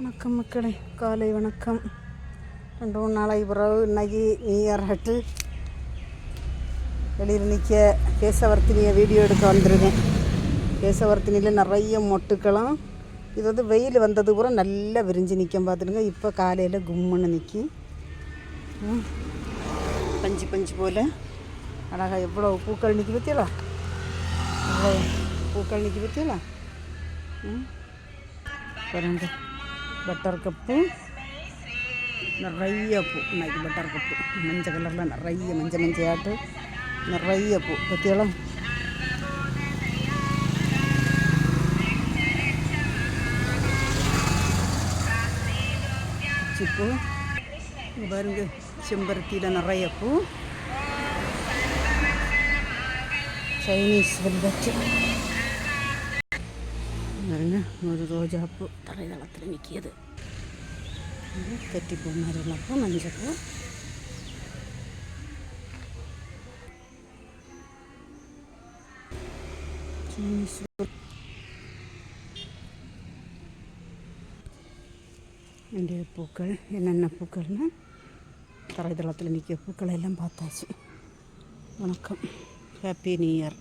வணக்கம் மக்களே காலை வணக்கம். ரெண்டு மூணு நாளைக்கு பிறகு இன்னைக்கு நியூ ஹட்டு வெளியில் நிற்க கேசவர்த்தினியை வீடியோ எடுக்க வந்திருக்கேன். கேசவர்த்தினியில் நிறைய மொட்டுக்களும். இது வந்து வெயில் வந்தது பூரா நல்லா விரிஞ்சு நிற்கும் பார்த்துடுங்க. இப்போ காலையில் கும்முன்னு நிற்கி பஞ்சு பஞ்சு போல். அழகாக எவ்வளோ பூக்கள் நிற்கி பற்றியலா எவ்வளோ பூக்கள் நிற்கி பற்றியலா ம். பட்டர் கப்பு நிறைய பூ. இன்னைக்கு பட்டர் கப்பு. மஞ்சள் கலரில் நிறைய மஞ்சள் மஞ்சையாட்டு நிறைய பூ. பற்றியெல்லாம் பூ. பாருங்க செம்பருத்தியில் நிறைய பூ. சைனீஸ் வெல்வெட்டு பாருங்க ஒரு ரோஜாப்பூ தரைதளத்தில் நிற்கிது கட்டிப்பூ மாதிரி பூ மஞ்சள் பூ பூக்கள் என்னென்ன பூக்கள்னு தரைதளத்தில் நிற்கிற பூக்களை எல்லாம் பார்த்தாச்சு வணக்கம் ஹாப்பி நியூ இயர்